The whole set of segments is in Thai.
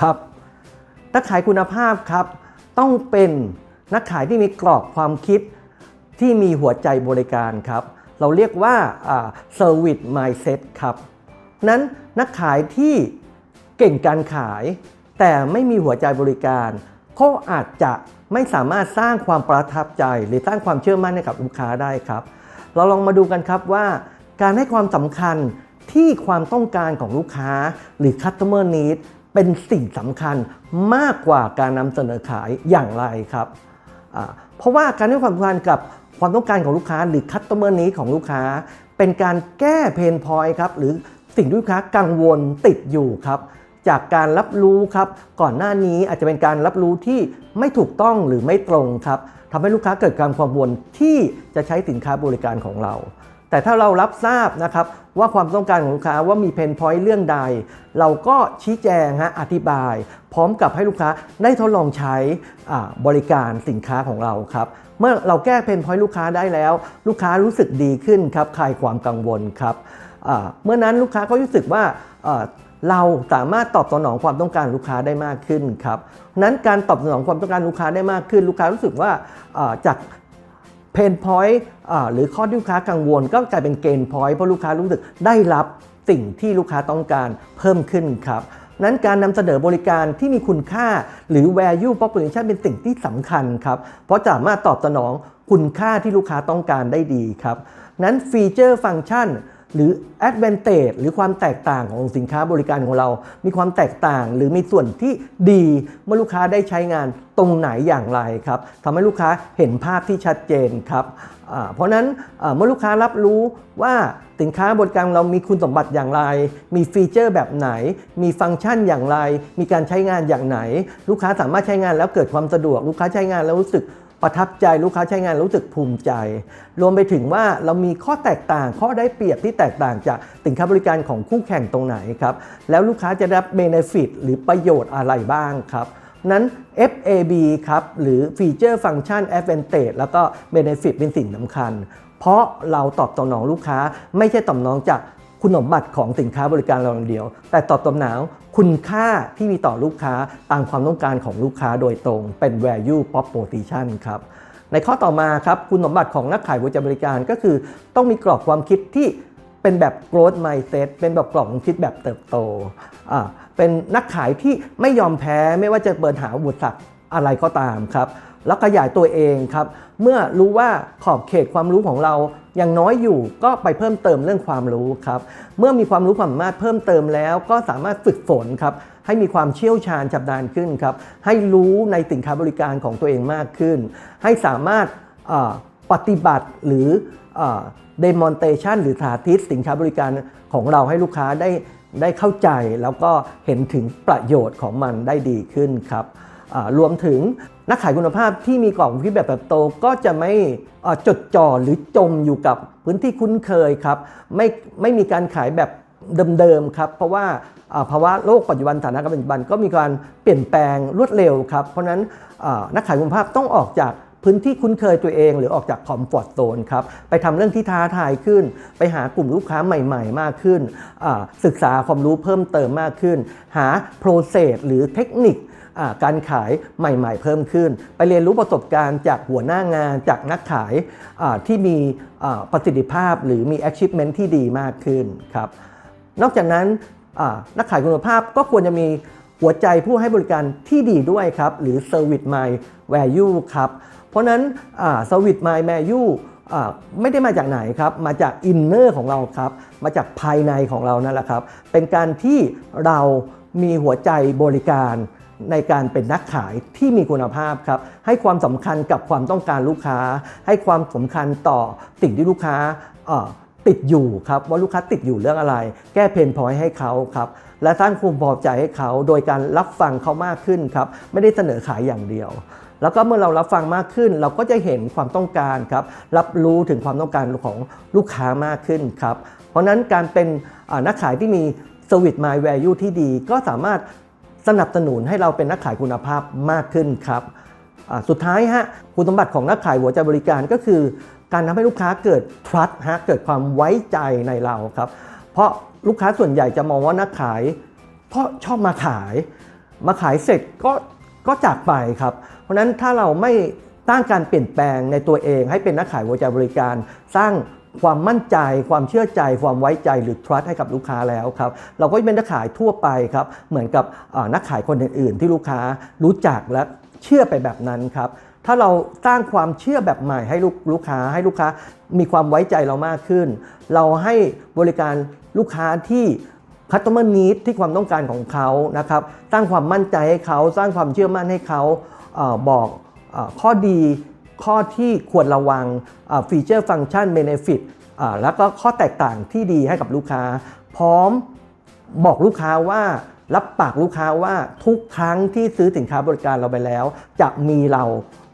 ครับ นักขายคุณภาพครับ ต้องเป็นนักขายที่มีกรอบความคิดที่มีหัวใจบริการครับ เราเรียกว่า service mindset ครับ นั้นนักขายที่เก่งการขาย แต่ไม่มีหัวใจบริการก็อาจจะไม่สามารถสร้างความประทับใจ หรือสร้างความเชื่อมั่นให้กับลูกค้าได้ครับ เราลองมาดูกันครับว่า การให้ความสำคัญที่ความต้องการของลูกค้าหรือ customer need เป็นสิ่งสำคัญมากกว่าการนำเสนอขายอย่างไรครับ เพราะว่าการให้ความสำคัญกับความต้องการของลูกค้าหรือ customer need ของลูกค้า เป็นการแก้เพนพอยต์ครับหรือสิ่งที่ลูกค้ากังวลติดอยู่ครับจากการรับรู้ครับ ก่อนหน้านี้อาจจะเป็นการรับรู้ที่ไม่ถูกต้องหรือไม่ตรงครับทำให้ลูกค้าเกิดการกังวลที่จะใช้สินค้าบริการของเรา แต่ถ้าเรารับทราบนะครับว่าความต้องการของลูกค้าว่ามีเพนพอยต์เรื่องใด เราก็ชี้แจงฮะอธิบาย พร้อมกับให้ลูกค้าได้ทดลองใช้บริการสินค้าของเราครับเมื่อเราแก้เพนพอยต์ลูกค้าได้แล้ว ลูกค้ารู้สึกดีขึ้นครับคลายความกังวลครับเมื่อนั้นลูกค้าก็รู้สึกว่าเราสามารถตอบสนองความต้องการลูกค้าได้มากขึ้นครับนั้นการตอบสนองความต้องการลูกค้าได้มากขึ้น ลูกค้ารู้สึกว่าจาก เพนพอยต์หรือข้อที่ลูกค้ากังวล ก็กลายเป็นเกณฑ์พอยต์เพราะลูกค้ารู้สึกได้รับสิ่งที่ลูกค้าต้องการเพิ่มขึ้นครับนั้นการนำเสนอบริการที่มีคุณค่าหรือ value proposition เป็นสิ่งที่สำคัญครับ เพราะสามารถตอบสนองคุณค่าที่ลูกค้าต้องการได้ดีครับ นั้นฟีเจอร์ฟังก์ชัน หรือ advantage หรือความแตกต่างของสินค้าบริการของเรา มีความแตกต่างหรือมีส่วนที่ดีเมื่อลูกค้าได้ใช้งานตรงไหนอย่างไรครับทำให้ลูกค้าเห็นภาพที่ชัดเจนครับเพราะนั้นเมื่อลูกค้ารับรู้ว่าสินค้าบริการเรามีคุณสมบัติอย่างไร มีฟีเจอร์แบบไหน มีฟังก์ชันอย่างไร มีการใช้งานอย่างไหน ลูกค้าสามารถใช้งานแล้วเกิดความสะดวก ลูกค้าใช้งานแล้วรู้สึก ประทับใจลูกค้าใช้งานรู้สึกภูมิใจ รวมไปถึงว่าเรามีข้อแตกต่าง ข้อได้เปรียบที่แตกต่างจากสินค้าบริการของคู่แข่งตรงไหนครับ แล้วลูกค้าจะได้รับเบนฟิตหรือประโยชน์อะไรบ้างครับนั้น FAB ครับหรือ Feature Function Advantage แล้วก็ Benefit เป็นสิ่งสำคัญ เพราะเราตอบสนองลูกค้าไม่ใช่ตอบสนองจาก คุณสมบัติของสินค้าบริการเราอย่างเดียว แต่ตอบสนองคุณค่าที่มีต่อลูกค้าตามความต้องการของลูกค้าโดยตรงเป็น value proposition ครับในข้อต่อมาครับคุณสมบัติของนักขายบริการบริการก็คือ ต้องมีกรอบความคิดที่เป็นแบบ growth mindset เป็นแบบกรอบความคิดแบบเติบโตอ่าเป็นนักขายที่ไม่ยอมแพ้ไม่ว่าจะเปิดหาอุปสรรคอะไรก็ตามครับ แล้วขยายตัวเองครับ เมื่อรู้ว่าขอบเขตความรู้ของเรา ยังน้อยอยู่ก็ไปเพิ่มเติมเรื่องความรู้ครับ เมื่อมีความรู้ความสามารถเพิ่มเติมแล้วก็สามารถฝึกฝนครับให้มีความเชี่ยวชาญชำนาญขึ้นครับ ให้รู้ในสินค้าบริการของตัวเองมากขึ้น ให้สามารถปฏิบัติหรือเดโมนเตชันหรือสาธิตสินค้าบริการของเราให้ลูกค้าได้ได้เข้าใจแล้วก็เห็นถึงประโยชน์ของมันได้ดีขึ้นครับรวมถึง นักขายคุณภาพที่มีกรอบคิดแบบเติบโตก็จะไม่จดจ่อหรือจมอยู่กับพื้นที่คุ้นเคยครับ ไม่ไม่มีการขายแบบเดิมๆครับเพราะว่าภาวะโลกปัจจุบันสถานการณ์ปัจจุบันก็มีการเปลี่ยนแปลงรวดเร็วครับ เพราะนั้นนักขายคุณภาพต้องออกจากพื้นที่คุ้นเคยตัวเอง หรือออกจากคอมฟอร์ตโซนครับไปทำเรื่องที่ท้าทายขึ้น ไปหากลุ่มลูกค้าใหม่ ๆ มากขึ้น ศึกษาความรู้เพิ่มเติมมากขึ้น หาโปรเซสหรือเทคนิค การขายใหม่ๆ เพิ่มขึ้น ไปเรียนรู้ประสบการณ์จากหัวหน้างานจากนักขายที่มีประสิทธิภาพหรือมี achievement ที่ดีมากขึ้นครับนอกจากนั้นนักขายคุณภาพก็ควรจะมีหัวใจผู้ให้บริการที่ดีด้วยครับ หรือ service my value ครับ เพราะนั้น service my value ไม่ได้มาจากไหนครับ มาจากอินเนอร์ของเราครับ มาจากภายในของเรานั่นแหละครับ เป็นการที่เรามีหัวใจบริการ ในการเป็นนักขายที่มีคุณภาพครับให้ความสำคัญกับความต้องการลูกค้า ให้ความสำคัญต่อสิ่งที่ลูกค้าติดอยู่ครับว่าลูกค้าติดอยู่เรื่องอะไร แก้เพนพอยให้เขาครับและสร้างความพอใจให้เขาโดยการรับฟังเขามากขึ้นครับไม่ได้เสนอขายอย่างเดียว แล้วก็เมื่อเรารับฟังมากขึ้น เราก็จะเห็นความต้องการครับรับรู้ถึงความต้องการของลูกค้ามากขึ้นครับเพราะนั้นการเป็นนักขายที่มี Service My Value ที่ดี ก็สามารถ สนับสนุนให้เราเป็นนักขายคุณภาพมากขึ้นครับสุดท้ายฮะคุณสมบัติของนักขายหัวใจบริการก็คือ การทำให้ลูกค้าเกิด trust ฮะเกิดความไว้ใจในเราครับ เพราะลูกค้าส่วนใหญ่จะมองว่านักขายเพราะชอบมาขาย มาขายเสร็จก็ก็จากไปครับ เพราะฉะนั้นถ้าเราไม่สร้างการเปลี่ยนแปลงในตัวเอง ให้เป็นนักขายหัวใจบริการ สร้าง ความมั่นใจ ความเชื่อใจ ความไว้ใจหรือ trust ให้กับลูกค้าแล้วครับเราก็เป็นนักขายทั่วไปครับเหมือนกับนักขายคนอื่น ๆ ที่ลูกค้ารู้จักและเชื่อไปแบบนั้นครับถ้าเราสร้างความเชื่อแบบใหม่ให้ลูกลูกค้าให้ลูกค้ามีความไว้ใจเรามากขึ้น เราให้บริการลูกค้าที่ customer need ที่ความต้องการของเขานะครับสร้างความมั่นใจให้เขาสร้างความเชื่อมั่นให้เขาอบอกอข้อดี ข้อที่ควรระวังฟีเจอร์ฟังก์ชันเบเนฟิตแล้วก็ข้อแตกต่างที่ดีให้กับลูกค้า พร้อมบอกลูกค้าว่ารับปากลูกค้าว่าทุกครั้งที่ซื้อสินค้าบริการเราไปแล้ว จะมีเรา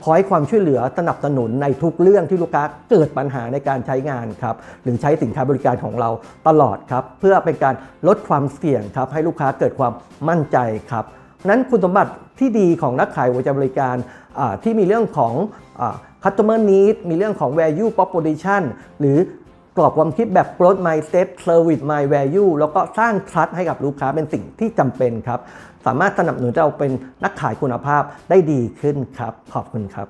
คอยความช่วยเหลือสนับสนุนในทุกเรื่องที่ลูกค้าเกิดปัญหาในการใช้งานครับหรือใช้สินค้าบริการของเราตลอดครับ เพื่อเป็นการลดความเสี่ยงครับให้ลูกค้าเกิดความมั่นใจครับนั้นคุณสมบัติ ที่ดีของนักขายหัวใจบริการที่มีเรื่องของอ customer need มีเรื่องของ value proposition หรือกรอบความคิดแบบ growth mindset service my value แล้วก็สร้าง trust ให้กับลูกค้าเป็นสิ่งที่จำเป็นครับ สามารถสนับสนุนเราเป็นนักขายคุณภาพได้ดีขึ้นครับ ขอบคุณครับ